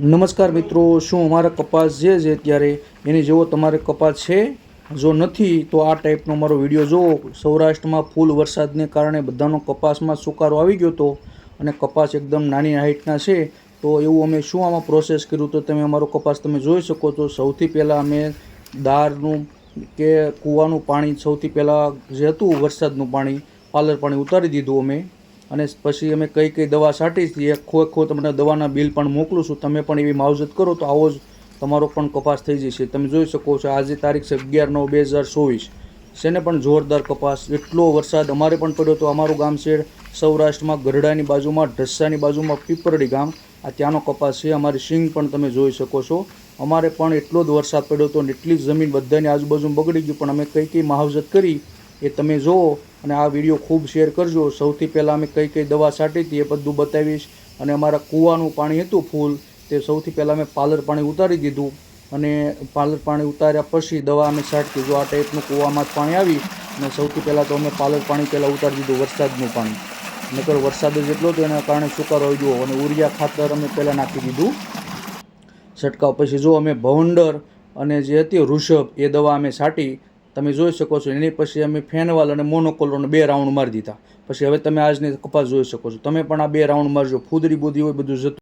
નમસ્કાર મિત્રો, શું અમારા કપાસ જે છે ત્યારે એની જેવો તમારે કપાસ છે? જો નથી, તો આ ટાઈપનો મારો વીડિયો જુઓ. સૌરાષ્ટ્રમાં ફૂલ વરસાદને કારણે બધાનો કપાસમાં સુકારો આવી ગયો હતો અને કપાસ એકદમ નાની હાઇટના છે. તો એવું અમે શું આમાં પ્રોસેસ કર્યું? તો તમે અમારો કપાસ તમે જોઈ શકો છો. સૌથી પહેલાં અમે દાળનું કે કૂવાનું પાણી સૌથી પહેલાં જે હતું વરસાદનું પાણી પાલર પાણી ઉતારી દીધું અમે. અને પછી અમે કઈ કઈ દવા છાંટી હતી એ ખો ખો તમને દવાના બિલ પણ મોકલું છું. તમે પણ એવી માવજત કરો તો આવો જ તમારો પણ કપાસ થઈ જશે. તમે જોઈ શકો છો, આજે તારીખ છે અગિયાર નવ બે હજાર ચોવીસ. છે પણ જોરદાર કપાસ. એટલો વરસાદ અમારે પણ પડ્યો તો અમારું ગામ છે સૌરાષ્ટ્રમાં ગરડાની બાજુમાં ઢસ્સાની બાજુમાં, પીપરડી ગામ. આ ત્યાંનો કપાસ છે. અમારી સિંગ પણ તમે જોઈ શકો છો. અમારે પણ એટલો જ વરસાદ પડ્યો હતો અને એટલી જ જમીન બધાની આજુબાજુ બગડી ગયું પણ અમે કઈ કઈ માવજત કરી એ તમે જુઓ. અને આ વીડિયો ખૂબ શેર કરજો. સૌથી પહેલાં અમે કઈ કઈ દવા છાંટી હતી એ બધું બતાવીશ. અને અમારા કૂવાનું પાણી હતું ફૂલ, તે સૌથી પહેલાં અમે પાલર પાણી ઉતારી દીધું. અને પાલર પાણી ઉતાર્યા પછી દવા અમે છાંટતી જો આ ટાઈપનું કૂવામાં જ પાણી આવી, અને સૌથી પહેલાં તો અમે પાલર પાણી પહેલાં ઉતારી દીધું વરસાદનું પાણી. નકર વરસાદ જ એટલો હતો, એના કારણે સુકારો આવી ગયો. અને ઉરિયા ખાતર અમે પહેલાં નાખી દીધું. છંટકાવ પછી જો અમે ભવંડર અને જે હતી વૃષભ એ દવા અમે છાંટી. તમે જોઈ શકો છો. એની પછી અમે ફેનવાલ અને મોનોકોલોને બે રાઉન્ડ મારી દીધા. પછી હવે તમે આજની કપાસ જોઈ શકો છો. તમે પણ આ બે રાઉન્ડ મારજો. ફૂદરી બુદી હોય, બધું જતું